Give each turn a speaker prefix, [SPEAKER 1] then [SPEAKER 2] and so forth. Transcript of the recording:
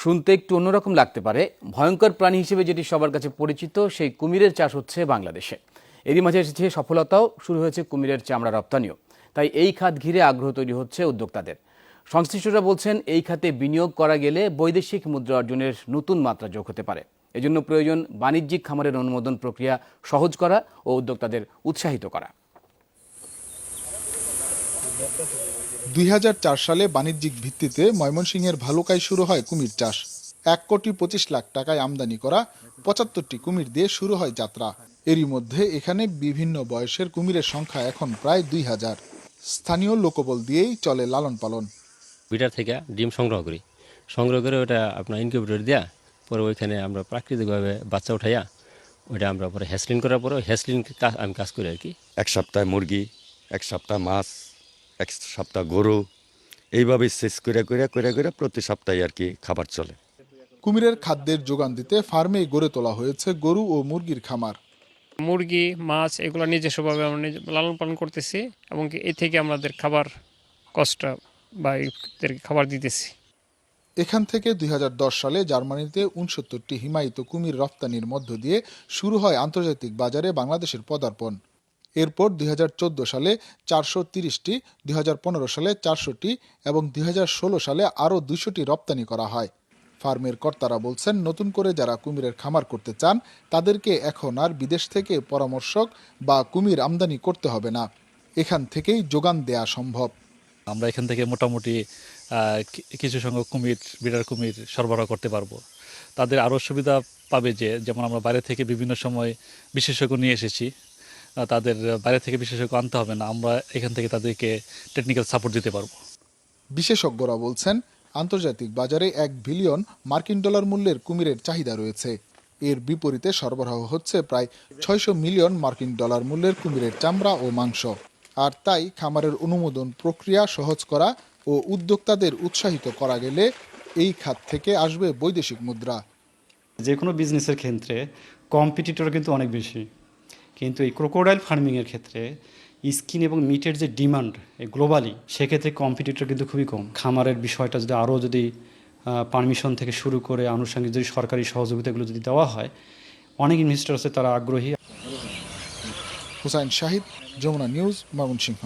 [SPEAKER 1] শুনতে একটু অন্যরকম লাগতে পারে। ভয়ঙ্কর প্রাণী হিসেবে যেটি সবার কাছে পরিচিত, সেই কুমিরের চাষ হচ্ছে বাংলাদেশে। এরই মাঝে এসেছে সফলতাও, শুরু হয়েছে কুমিরের চামড়া রপ্তানিও। তাই এই খাত ঘিরে আগ্রহ তৈরি হচ্ছে উদ্যোক্তাদের। সংশ্লিষ্টরা বলছেন, এই খাতে বিনিয়োগ করা গেলে বৈদেশিক মুদ্রা অর্জনের নতুন মাত্রা যোগ হতে পারে। এজন্য প্রয়োজন বাণিজ্যিক খামারের অনুমোদন প্রক্রিয়া সহজ করা ও উদ্যোক্তাদের উৎসাহিত করা।
[SPEAKER 2] দুই হাজার চার সালে বাণিজ্যিক ভিত্তিতে ময়মনসিংহের ভালুকায় শুরু হয় কুমির চাষ। এক কোটি পঁচিশ লাখ টাকায় আমদানি করা পঁচাত্তরটি কুমির দিয়ে শুরু হয় যাত্রা। এরই মধ্যে এখানে বিভিন্ন বয়সের কুমিরের সংখ্যা এখন প্রায় দুই হাজার। স্থানীয় লোকবল দিয়েই চলে লালন পালন।
[SPEAKER 3] বিটার থেকে ডিম সংগ্রহ করি। সংগ্রহ করে ওটা আপনার ইনকিউবেটর দেওয়া পরে ওইখানে আমরা প্রাকৃতিকভাবে বাচ্চা উঠাইয়া ওইটা আমরা পরে হ্যাসলিন করার পরে হ্যাসলিন কাজ আমি কাজ করি আর কি।
[SPEAKER 4] এক সপ্তাহে মুরগি এক সপ্তাহ মাছ এক সপ্তাহ গরু। এইভাবে শেষ করে করে করে করে প্রতি সপ্তাহে আর কি খাবার চলে।
[SPEAKER 2] কুমিরের খাদ্যের যোগান দিতে ফার্মেই গড়ে তোলা হয়েছে গরু ও মুরগির খামার।
[SPEAKER 5] মুরগি মাছ এগুলো নিজস্বভাবে আমরা নিজে লালন পালন করতেছি এবং কি এ থেকে আমাদের খাবার কষ্ট বা এদেরকে খাবার দিতেছি।
[SPEAKER 2] এখান থেকে দুই হাজার দশ সালে জার্মানিতে উনসত্তরটি হিমায়িত কুমির রপ্তানির মধ্য দিয়ে শুরু হয় আন্তর্জাতিক বাজারে বাংলাদেশের পদার্পণ। এরপর দুই হাজার চোদ্দ সালে চারশো তিরিশটি, দুই হাজার পনেরো সালে চারশোটি এবং দুই হাজার ষোলো সালে আরও দুশোটি রপ্তানি করা হয়। ফার্মের কর্তারা বলছেন, নতুন করে যারা কুমিরের খামার করতে চান, তাদেরকে এখন আর বিদেশ থেকে পরামর্শক বা কুমির আমদানি করতে হবে না। এখান থেকেই যোগান দেয়া সম্ভব।
[SPEAKER 6] আমরা এখান থেকে মোটামুটি কিছু সংখ্যক কুমির বিড়ার কুমির সরবরাহ করতে পারব। তাদের আরও সুবিধা পাবে যে, যেমন আমরা বাইরে থেকে বিভিন্ন সময় বিশেষজ্ঞ নিয়ে এসেছি তাদের বাইরে থেকে বিশেষজ্ঞ আনতে হবে না। আমরা এখান থেকে তাদেরকে টেকনিক্যাল সাপোর্ট দিতে পারব।
[SPEAKER 2] বিশেষজ্ঞরা বলছেন আন্তর্জাতিক বাজারে এক বিলিয়ন মার্কিন ডলার মূল্যের কুমিরের চাহিদা রয়েছে। এর বিপরীতে সরবরাহ হচ্ছে প্রায় ছয়শো মিলিয়ন মার্কিন ডলার মূল্যের কুমিরের চামড়া ও মাংস। আর তাই খামারের অনুমোদন প্রক্রিয়া সহজ করা ও উদ্যোক্তাদের উৎসাহিত করা গেলে এই খাত থেকে আসবে বৈদেশিক মুদ্রা।
[SPEAKER 7] যে কোনো বিজনেসের ক্ষেত্রে কম্পিটিটর কিন্তু অনেক বেশি। কিন্তু এই ক্রোকোডাইল ফার্মিংয়ের ক্ষেত্রে স্কিন এবং মিটের যে ডিমান্ড গ্লোবালি সেক্ষেত্রে কম্পিটিটর কিন্তু খুবই কম। খামারের বিষয়টা যদি আরও যদি পারমিশন থেকে শুরু করে আনুষঙ্গিক যদি সরকারি সহযোগিতাগুলো যদি দেওয়া হয়, অনেক ইনভেস্টর আছে তারা আগ্রহী।
[SPEAKER 2] হুসাইন শাহিদ, যমুনা নিউজ ময়মনসিংহ